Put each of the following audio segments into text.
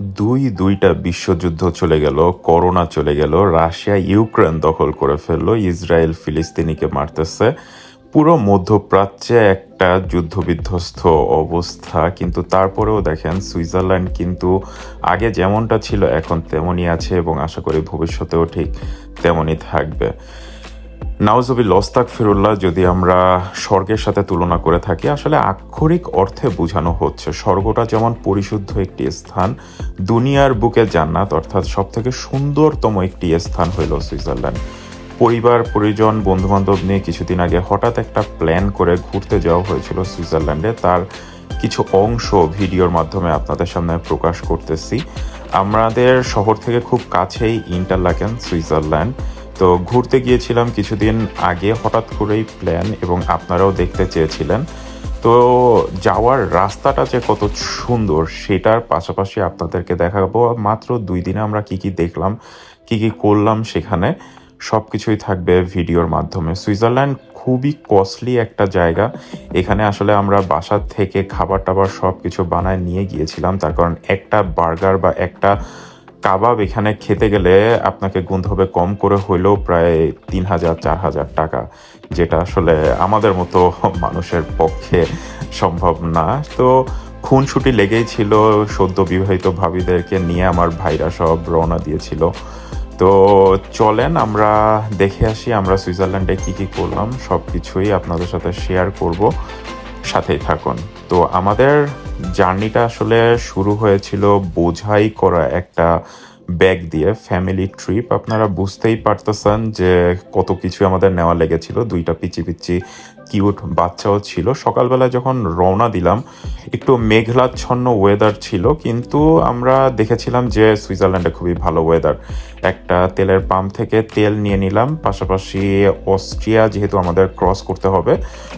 দুই দুইটা বিশ্বযুদ্ধ চলে গেল, করোনা চলে গেল, রাশিয়া ইউক্রেন দখল করে ফেলল, ইসরায়েল ফিলিস্তিনিকে মারতেছে। পুরো মধ্যপ্রাচ্যে একটা যুদ্ধবিধ্বস্ত অবস্থা, কিন্তু তারপরেও দেখেন সুইজারল্যান্ড কিন্তু আগে যেমনটা ছিল, এখন তেমনই আছে এবং আশা করি ভবিষ্যতেও ঠিক তেমনই থাকবে। নাউজবি লস্তাক ফিরুল্লাহ যদি আমরা স্বর্গের সাথে তুলনা করে থাকি, আসলে আক্ষরিক অর্থে বোঝানো হচ্ছে স্বর্গটা যেমন পরিশুদ্ধ একটি স্থান, দুনিয়ার বুকে জান্নাত, অর্থাৎ সব থেকে সুন্দরতম একটি স্থান হইল সুইজারল্যান্ড। পরিবার, পরিজন, বন্ধুবান্ধব নিয়ে কিছুদিন আগে হঠাৎ একটা প্ল্যান করে ঘুরতে যাওয়া হয়েছিল সুইজারল্যান্ডে। তার কিছু অংশ ভিডিওর মাধ্যমে আপনাদের সামনে প্রকাশ করতেছি। আমাদের শহর থেকে খুব কাছেই ইন্টারলাকেন সুইজারল্যান্ড। তো ঘুরতে গিয়েছিলাম কিছুদিন আগে, হঠাৎ করেই প্ল্যান এবং আপনারাও দেখতে চেয়েছিলেন। তো যাওয়ার রাস্তাটা যে কত সুন্দর, সেটার পাশাপাশি আপনাদেরকে দেখাবো। মাত্র দুই দিনে আমরা কি কি দেখলাম, কি কি করলাম সেখানে সব কিছুই থাকবে ভিডিওর মাধ্যমে। সুইজারল্যান্ড খুবই কস্টলি একটা জায়গা। এখানে আসলে আমরা বাসার থেকে খাবার টাবার সব কিছু বানায় নিয়ে গিয়েছিলাম। তার কারণ একটা বার্গার বা একটা কাবাব এখানে খেতে গেলে আপনাকে গুনতে হবে কম করে হইলেও প্রায় তিন হাজার, চার হাজার টাকা, যেটা আসলে আমাদের মতো মানুষের পক্ষে সম্ভব না। তো খুনসুটি লেগেই ছিল, সদ্য বিবাহিত ভাবিদেরকে নিয়ে আমার ভাইরা সব রওনা দিয়েছিল। তো চলেন আমরা দেখে আসি আমরা সুইজারল্যান্ডে কি কি করলাম সব কিছুই আপনাদের সাথে শেয়ার করব। সাথেই থাকুন। তো আমাদের জার্নিটা আসলে শুরু হয়েছিল বোঝাই করা একটা ব্যাগ দিয়ে ফ্যামিলি ট্রিপ আপনারা বুঝতেই পারতেছেন যে কত কিছু আমাদের নেওয়া লেগেছিল। দুইটা পিচি পিচি কিউট বাচ্চাও ছিল। সকালবেলা যখন রওনা দিলাম, একটু মেঘলাচ্ছন্ন ওয়েদার ছিল, কিন্তু আমরা দেখেছিলাম যে সুইজারল্যান্ডে খুবই ভালো ওয়েদার একটা তেলের পাম্প থেকে তেল নিয়ে নিলাম, পাশাপাশি অস্ট্রিয়া যেহেতু আমাদের ক্রস করতে হবে,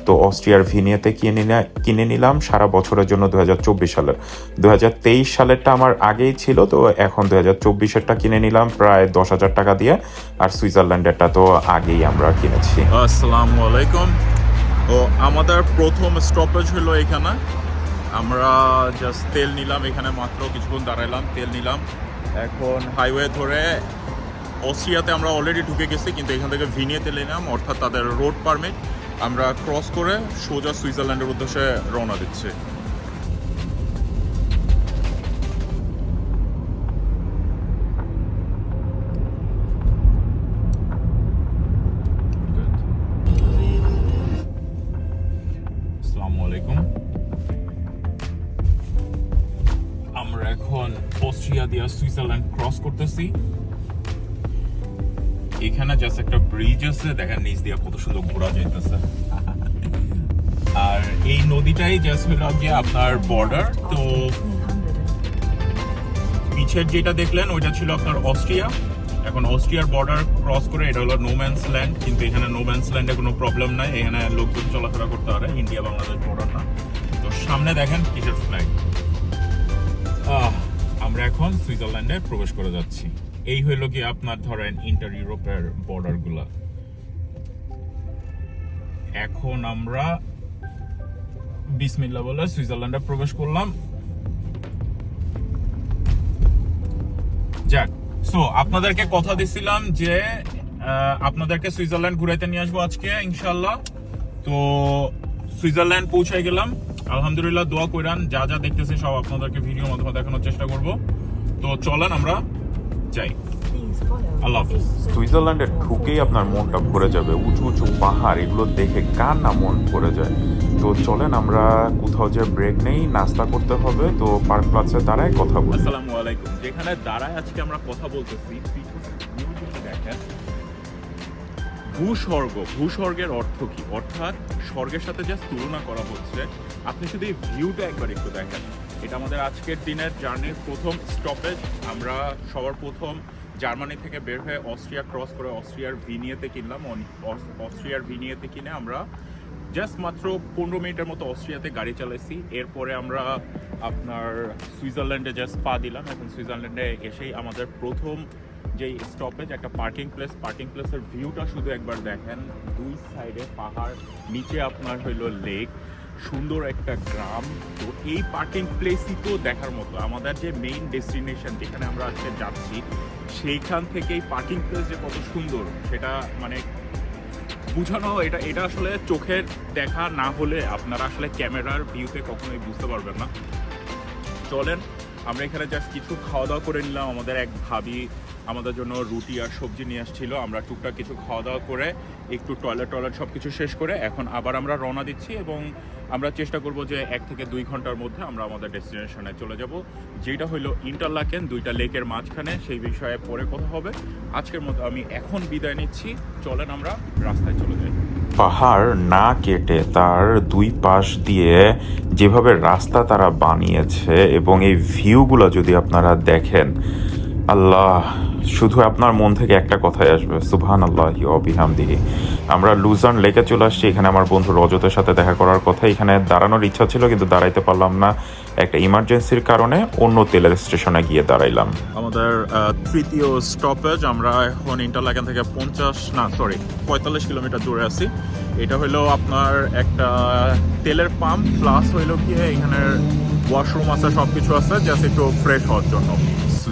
তো অস্ট্রিয়ার ভিনিয়াতে কিনে কিনে নিলাম সারা বছরের জন্য দু হাজার চব্বিশ সালের। দু হাজার তেইশ সালেরটা আমার আগেই ছিল, তো এখন দু হাজার চব্বিশেরটা কিনে নিলাম প্রায় দশ হাজার টাকা দিয়ে, আর সুইজারল্যান্ডেরটা তো আগেই আমরা কিনেছি। আসসালামু আলাইকুম। আমাদের প্রথম স্টপেজ হলো এখানে। আমরা জাস্ট তেল নিলাম, এখানে মাত্র কিছুক্ষণ দাঁড়াইলাম, তেল নিলাম। এখন হাইওয়ে ধরে অস্ট্রিয়াতে আমরা অলরেডি ঢুকে গেছি, কিন্তু এখান থেকে ভিনিয়ে তেল নিলাম, অর্থাৎ তাদের রোড পারমিট আমরা ক্রস করে সোজা সুইজারল্যান্ডের উদ্দেশ্যে রওনা দিচ্ছি। এখন অস্ট্রিয়া দিয়ে সুইজারল্যান্ড ক্রস করতেছি। এখানে জাস্ট একটা ব্রিজ আছে, দেখেন নিচ দিয়ে কত সুন্দর ঘোরা যাইতেছে। আর এই নদীটাই জাস্ট হলো গিয়ে আপনার বর্ডার তো পিছের যেটা দেখলেন, ওইটা ছিল আপনার অস্ট্রিয়া। এখন অস্ট্রিয়ার বর্ডার ক্রস করে এটা হলো নোম্যান্স ল্যান্ড কিন্তু এখানে নোম্যান্স ল্যান্ডে কোনো প্রবলেম নাই। এখানে লোকজন চলাফেরা করতে পারে ইন্ডিয়া বাংলাদেশ বর্ডার না। তো সামনে দেখেন কিসের ফ্ল্যাগ আমরা এখন সুইজারল্যান্ডে প্রবেশ করে যাচ্ছি। এই হইল কি আপনার ধরেন ইন্টার ইউরোপের বর্ডারগুলা। এখন আমরা বিসমিল্লা বলে সুইজারল্যান্ডে প্রবেশ করলাম। যাক সো আপনাদেরকে কথা দিছিলাম যে আপনাদেরকে সুইজারল্যান্ড ঘুরাইতে নিয়ে আসব আজকে ইনশাল্লাহ তো, সুইজারল্যান্ড পৌঁছে গেলাম। আলহামদুলিল্লাহ দোয়া কইরান যা যা দেখতেছি সব আপনাদেরকে ভিডিও মাধ্যমে দেখানোর চেষ্টা করব। তো চলেন আমরা যাই। আল্লাহ সুইজারল্যান্ডে ঢুকেই আপনার মনটা ভরে যাবে। উঁচু উঁচু পাহাড় এগুলো দেখে কার না মন ভরে যায়? তো চলেন আমরা কোথাও যে ব্রেক নেই নাস্তা করতে হবে। তো পার্ক প্লাসে দাঁড়ায় কথা বলি। আসসালামু আলাইকুম। যেখানে দাঁড়ায় আজকে আমরা কথা বলতেছি ভূস্বর্গ, ভূস্বর্গের অর্থ কি? অর্থাৎ স্বর্গের সাথে জাস্ট তুলনা করা হচ্ছে। আপনি শুধু এই ভিউটা একবার একটু দেখেন। এটা আমাদের আজকের দিনের জার্নির প্রথম স্টপেজ আমরা সবার প্রথম জার্মানি থেকে বের হয়ে অস্ট্রিয়া ক্রস করে অস্ট্রিয়ার ভিনিয়েতে কিনলাম। অস্ট্রিয়ার ভিনিয়েতে কিনে আমরা জাস্ট মাত্র পনেরো মিনিটের মতো অস্ট্রিয়াতে গাড়ি চালাইছি। এরপরে আমরা আপনার সুইজারল্যান্ডে জাস্ট পা দিলাম। এখন সুইজারল্যান্ডে এসেই আমাদের প্রথম যেই স্টপেজ একটা পার্কিং প্লেস পার্কিং প্লেসের ভিউটা শুধু একবার দেখেন। দুই সাইডে পাহাড়, নিচে আপনার হইল লেক সুন্দর একটা গ্রাম। তো এই পার্কিং প্লেসই তো দেখার মতো। আমাদের যে মেইন ডেস্টিনেশন যেখানে আমরা আজকে যাচ্ছি, সেইখান থেকেই পার্কিং প্লেস যে কত সুন্দর, সেটা মানে বুঝানো, এটা এটা আসলে চোখের দেখা না হলে আপনারা আসলে ক্যামেরার ভিউতে কখনোই বুঝতে পারবেন না। চলেন, আমরা এখানে জাস্ট কিছু খাওয়া দাওয়া করে নিলাম। আমাদের এক ভাবি আমাদের জন্য রুটি আর সবজি নিয়ে আসছিল। আমরা টুকটাক কিছু খাওয়া দাওয়া করে, একটু টয়লেট টয়লেট সব কিছু শেষ করে এখন আবার আমরা রওনা দিচ্ছি এবং আমরা চেষ্টা করব যে এক থেকে দুই ঘণ্টার মধ্যে আমরা আমাদের ডেস্টিনেশনে চলে যাব। যেটা হলো ইন্টারলাকেন, দুইটা লেকের মাঝখানে, সেই বিষয়ে পরে কথা হবে। আজকের মতো আমি এখন বিদায় নিচ্ছি। চলেন আমরা রাস্তায় চলে যাই। পাহাড় না কেটে তার দুই পাশ দিয়ে যেভাবে রাস্তা তারা বানিয়েছে এবং এই ভিউগুলো যদি আপনারা দেখেন, আল্লাহ শুধু আপনার মন থেকে একটা কথাই আসবে সুবহান আল্লাহ অবিহামদিহি আমরা লুজার্ন লেকে চলে আসছি, এখানে আমার বন্ধু রজতের সাথে দেখা করার কথা। এখানে দাঁড়ানোর ইচ্ছা ছিল, কিন্তু দাঁড়াইতে পারলাম না। একটা ইমার্জেন্সির কারণে অন্য তেলের স্টেশনে গিয়ে দাঁড়াইলাম। আমাদের তৃতীয় স্টপেজ আমরা এখন ইন্টারলাকেন থেকে পঞ্চাশ, না সরি পঁয়তাল্লিশ কিলোমিটার দূরে আছি। এটা হলো আপনার একটা তেলের পাম্প প্লাস হইল কি এখানের ওয়াশরুম আছে সব কিছু আছে জাস্ট একটু ফ্রেশ হওয়ার জন্য।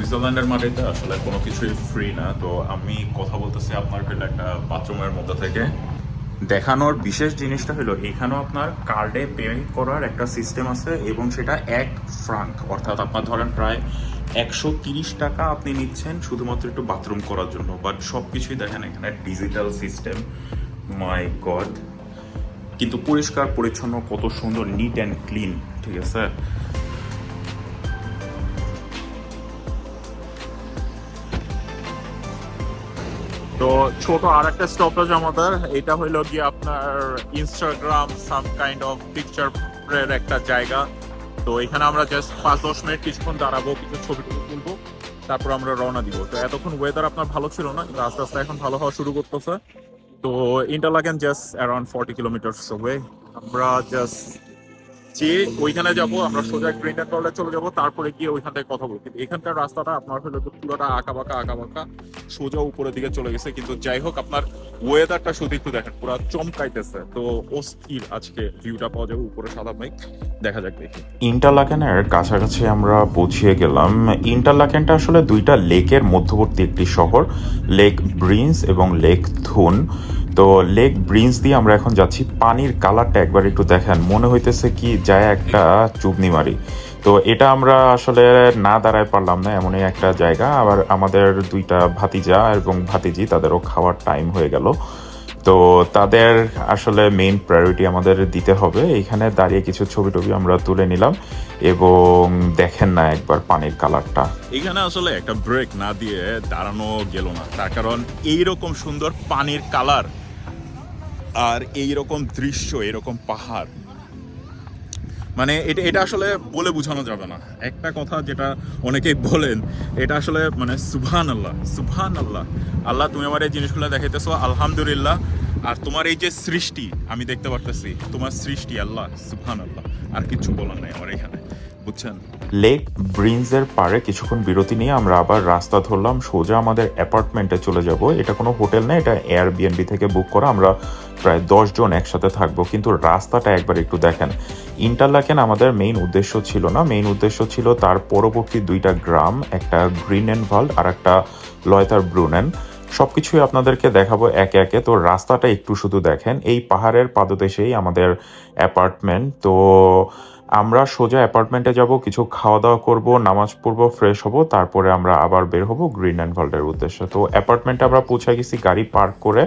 সুইজারল্যান্ডের মাটিতে আসলে কোনো কিছুই ফ্রি না। তো আমি কথা বলতেছি আপনার হলো একটা বাথরুমের মধ্যে থেকে। দেখানোর বিশেষ জিনিসটা হলো, এখানেও আপনার কার্ডে পে করার একটা সিস্টেম আছে এবং সেটা এক ফ্রাঙ্ক অর্থাৎ আপনার ধরেন প্রায় একশো তিরিশ টাকা আপনি নিচ্ছেন শুধুমাত্র একটু বাথরুম করার জন্য। বাট সব কিছুই দেখেন এখানে ডিজিটাল সিস্টেম মাই গড কিন্তু পরিষ্কার, পরিচ্ছন্ন, কত সুন্দর নিট অ্যান্ড ক্লিন ঠিক আছে? তো ছোট আর একটা স্টপেজ আমাদের, এটা হইল গিয়ে আপনার Instagram some kind of picture এর একটা জায়গা। তো এখানে আমরা জাস্ট পাঁচ দশ মিনিট কিছুক্ষণ দাঁড়াবো, কিছু ছবি তুলবো, তারপর আমরা রওনা দিব। তো এতক্ষণ ওয়েদার আপনার ভালো ছিল না? কিন্তু আস্তে আস্তে এখন ভালো হওয়া শুরু করতেছে। তো Interlaken just around forty kilometers way আমরা জাস্ট যে ওইখানে যাব, আমরা সোজা গ্রিন অ্যান্ড চলে যাব, তারপরে গিয়ে ওইখান থেকে কথা বলব। কিন্তু এখানকার রাস্তাটা আপনার হলো পুরোটা আঁকা বাঁকা আঁকা বাঁকা সোজা উপরের দিকে চলে গেছে। কিন্তু যাই হোক, আপনার ওয়েদারটা শুধু একটু দেখেন, পুরো চমকাইতেছে। তো অস্থির আজকে ভিউটা পাওয়া যাবে উপরে সাদা মেঘ। দেখা যাক দেখি। ইন্টারলাকেনের কাছাকাছি আমরা পৌঁছিয়ে গেলাম। ইন্টারলাকেনটা আসলে দুইটা লেকের মধ্যবর্তী একটি শহর, লেক ব্রিন্স এবং লেক থুন তো লেক ব্রিন্স দিয়ে আমরা এখন যাচ্ছি। পানির কালারটা একবার একটু দেখেন। মনে হইতেছে কি যায় একটা চুবনি মারি তো এটা আমরা আসলে না দাঁড়ায় পারলাম না, এমনই একটা জায়গা। আবার আমাদের দুইটা ভাতিজা এবং ভাতিজি, তাদেরও খাওয়ার টাইম হয়ে গেল। তো তাদের আসলে মেইন প্রায়োরিটি আমাদের দিতে হবে। এখানে দাঁড়িয়ে কিছু ছবি টবি আমরা তুলে নিলাম এবং দেখেন না একবার পানির কালারটা। এখানে আসলে একটা ব্রেক না দিয়ে দাঁড়ানো গেল না। তার কারণ এইরকম সুন্দর পানির কালার আর এইরকম দৃশ্য এরকম পাহাড় মানে এটা এটা আসলে বলে বোঝানো যাবে না। একটা কথা যেটা অনেকে বলেন, এটা আসলে মানে সুবহান আল্লাহ সুবহান আল্লাহ আল্লাহ তুমি আমার এই জিনিসগুলো দেখাইতেছো, আলহামদুলিল্লাহ। আর তোমার এই যে সৃষ্টি, আমি দেখতে পারতেছি, তোমার সৃষ্টি আল্লাহ সুবহান আল্লাহ আর কিছু বলার নাই আমার এখানে। বুঝছেন? লেক ব্রিন্সের পারে কিছুক্ষণ বিরতি নিয়ে আমরা আবার রাস্তা ধরলাম, সোজা আমাদের অ্যাপার্টমেন্টে চলে যাব। এটা কোনো হোটেল না, এটা এয়ার বিএনবি থেকে বুক করা। আমরা প্রায় দশ জন একসাথে থাকব, কিন্তু রাস্তাটা একবার একটু দেখেন। ইন্টারলাকেন আমাদের মেইন উদ্দেশ্য ছিল না। মেইন উদ্দেশ্য ছিল তার পরবর্তী দুইটা গ্রাম, একটা গ্রিন অ্যান্ড ভাল্ড আর একটা লয়তার ব্রুনেন সবকিছুই আপনাদেরকে দেখাবো একে একে। তো রাস্তাটা একটু শুধু দেখেন, এই পাহাড়ের পাদদেশেই আমাদের অ্যাপার্টমেন্ট। তো আমরা সোজা অ্যাপার্টমেন্টে যাব কিছু খাওয়া দাওয়া করব নামাজ পড়ব ফ্রেশ হব তারপরে আমরা আবার বের হব গ্রিন অ্যান্ড ভল্টের উদ্দেশ্যে। তো অ্যাপার্টমেন্টে আমরা পৌঁছে গেছি গাড়ি পার্ক করে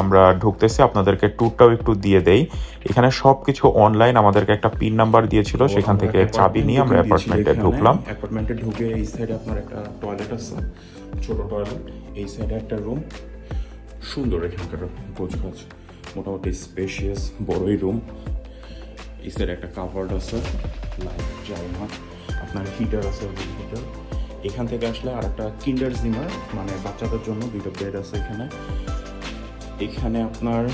আমরা ঢুকতেছি আপনাদেরকে ট্যুরটাও একটু দিয়ে দেই। এখানে সব কিছু অনলাইন আমাদেরকে একটা পিন নাম্বার দিয়েছিল সেখান থেকে চাবি নিয়ে আমরা অ্যাপার্টমেন্টে ঢুকলাম। অ্যাপার্টমেন্টে ঢুকে এই সাইডে আপনার একটা টয়লেট আছে ছোট টয়লেট এই সাইডে একটা রুম সুন্দর এখানকার গোছ গাছ মোটামুটি স্পেশিয়াস বড়ই রুম এই একটা কাভার্ড আছে লাইট যায় আপনার হিটার আছে হিটার এখান থেকে আসলে আর একটা কিন্ডার জিমার মানে বাচ্চাদের জন্য দুটো বেড আছে এখানে। এখানে আপনার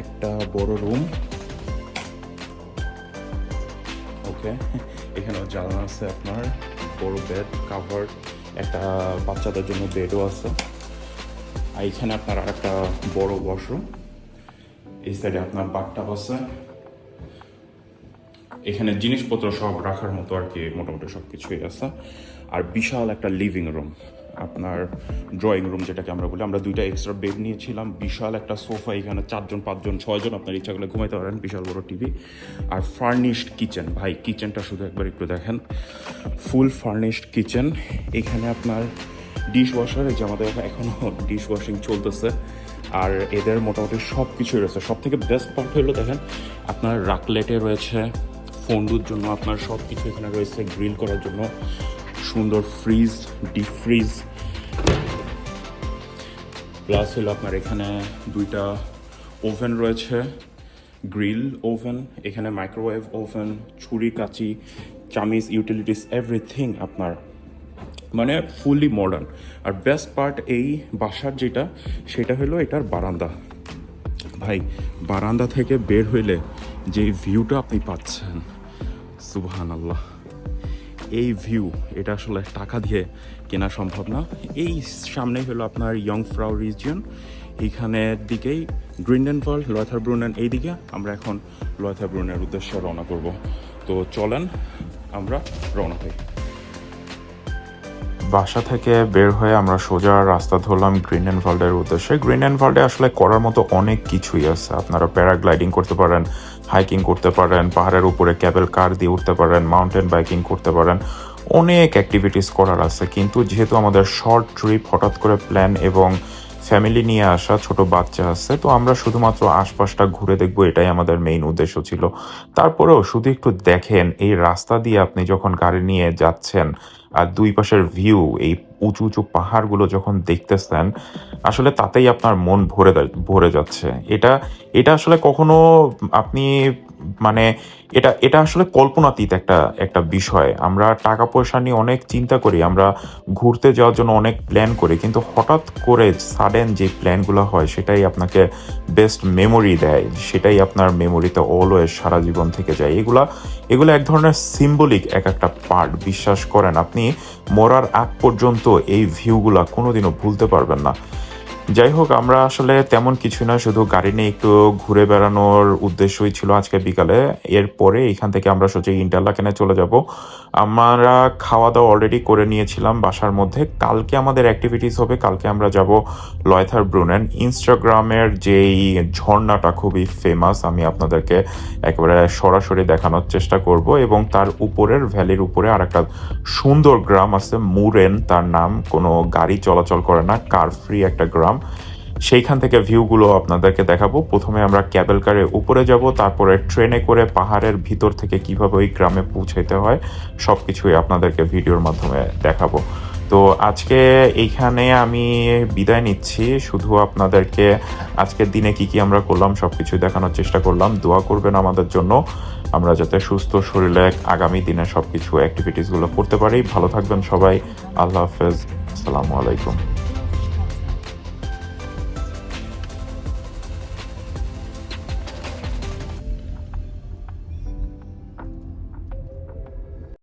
একটা বড় রুম ওকে এখানেও জানালা আছে আপনার, বড় বেড কাভার একটা বাচ্চাদের জন্য বেডও আছে। আর এখানে আপনার আর একটা বড় ওয়াশরুম এই সাইডে আপনার বাথটাব আছে। এখানে জিনিসপত্র সব রাখার মতো আর কি মোটামুটি সব কিছুই আছে। আর বিশাল একটা লিভিং রুম আপনার ড্রয়িং রুম যেটাকে আমরা বলি। আমরা দুইটা এক্সট্রা বেড নিয়েছিলাম। বিশাল একটা সোফা এখানে চারজন, পাঁচজন, ছয়জন, আপনার ইচ্ছা করলে ঘুমাইতে পারেন, বিশাল বড় টিভি আর ফার্নিশড কিচেন ভাই কিচেনটা শুধু একবার একটু দেখেন। ফুল ফার্নিশড কিচেন এখানে আপনার ডিশ ওয়াশার যে আমাদের এখনও ডিশ ওয়াশিং চলতেছে। আর এদের মোটামুটি সব কিছুই রয়েছে। সব থেকে বেস্ট পার্ট হলো দেখেন, আপনার রাকলেটে রয়েছে ফন্ডুর জন্য, আপনার সব কিছু এখানে রয়েছে, গ্রিল করার জন্য। সুন্দর ফ্রিজ ডিপ ফ্রিজ প্লাস হলো আপনার এখানে দুইটা ওভেন রয়েছে গ্রিল ওভেন এখানে মাইক্রোওয়েভ ওভেন ছুরি, কাচি চামিজ ইউটিলিটিস এভরিথিং আপনার মানে ফুললি মডার্ন আর বেস্ট পার্ট এই বাসার যেটা, সেটা হলো এটার বারান্দা। ভাই, বারান্দা থেকে বের হইলে যে ভিউটা আপনি পাচ্ছেন। সুবহান আল্লাহ এই ভিউ এটা আসলে টাকা দিয়ে কেনা সম্ভব না। এই সামনেই হলো আপনার ইয়ং ফ্রাউ রিজিয়ন এইখানের দিকেই গ্রিন্ডেন ফল লয়থার ব্রুনেন এইদিকে আমরা এখন লয়থার ব্রুনের উদ্দেশ্যে রওনা করব। তো চলেন আমরা রওনা হই। বাসা থেকে বের হয়ে আমরা সোজা রাস্তা ধরলাম গ্রিন অ্যান্ড ভল্ডের উদ্দেশ্যে। গ্রিন অ্যান্ড ভল্ডে আসলে করার মতো অনেক কিছুই আছে। আপনারা প্যারাগ্লাইডিং করতে পারেন, হাইকিং করতে পারেন, পাহাড়ের উপরে ক্যাবেল কার দিয়ে উঠতে পারেন, মাউন্টেন বাইকিং করতে পারেন। অনেক অ্যাক্টিভিটিস করার আছে। কিন্তু যেহেতু আমাদের শর্ট ট্রিপ হঠাৎ করে প্ল্যান এবং ফ্যামিলি নিয়ে আসা ছোট বাচ্চা আছে, তো আমরা শুধুমাত্র আশপাশটা ঘুরে দেখব, এটাই আমাদের মেইন উদ্দেশ্য ছিল। তারপরেও শুধু একটু দেখেন, এই রাস্তা দিয়ে আপনি যখন গাড়ি নিয়ে যাচ্ছেন আর দুই পাশের ভিউ এই উঁচু উঁচু পাহাড়গুলো যখন দেখতেছেন, আসলে তাতেই আপনার মন ভরে ভরে যাচ্ছে। এটা এটা আসলে কখনো আপনি মানে এটা এটা আসলে কল্পনাতীত একটা একটা বিষয়। আমরা টাকা পয়সা নিয়ে অনেক চিন্তা করি, আমরা ঘুরতে যাওয়ার জন্য অনেক প্ল্যান করি, কিন্তু হঠাৎ করে সাডেন যে প্ল্যানগুলো হয়, সেটাই আপনাকে বেস্ট মেমোরি দেয়। সেটাই আপনার মেমোরিতে অলওয়েজ সারা জীবন থেকে যায়। এগুলা, এগুলো এক ধরনের সিম্বলিক এক একটা পার্ট। বিশ্বাস করেন, আপনি মরার আগ পর্যন্ত এই ভিউগুলো কোনোদিনও ভুলতে পারবেন না। যাই হোক, আমরা আসলে তেমন কিছু না শুধু গাড়ি নিয়ে একটু ঘুরে বেড়ানোর উদ্দেশ্যই ছিল আজকে বিকালে। এরপরে এখান থেকে আমরা সোজা ইন্টারলাকেনে চলে যাব। আমরা খাওয়া দাওয়া অলরেডি করে নিয়েছিলাম বাসার মধ্যে। কালকে আমাদের অ্যাক্টিভিটিস হবে, কালকে আমরা যাব লয়থার ব্রুনেন। ইনস্টাগ্রামের যেই ঝর্ণাটা খুবই ফেমাস আমি আপনাদেরকে একেবারে সরাসরি দেখানোর চেষ্টা করব এবং তার উপরের ভ্যালির উপরে আর একটা সুন্দর গ্রাম আছে, মুরেন। তার নাম কোনো গাড়ি চলাচল করে না কার ফ্রি একটা গ্রাম। সেইখান থেকে ভিউগুলো আপনাদেরকে দেখাবো। প্রথমে আমরা ক্যাবেল কারে উপরে যাব, তারপরে ট্রেনে করে পাহাড়ের ভিতর থেকে কীভাবে ওই গ্রামে পৌঁছাইতে হয় সব কিছুই আপনাদেরকে ভিডিওর মাধ্যমে দেখাবো। তো আজকে এইখানে আমি বিদায় নিচ্ছি। শুধু আপনাদেরকে আজকের দিনে কি কি আমরা করলাম সব কিছু দেখানোর চেষ্টা করলাম। দোয়া করবেন আমাদের জন্য। আমরা যাতে সুস্থ শরীরে আগামী দিনে সব কিছু অ্যাক্টিভিটিসগুলো করতে পারি। ভালো থাকবেন সবাই। আল্লাহ হাফেজ। আসসালামু আলাইকুম।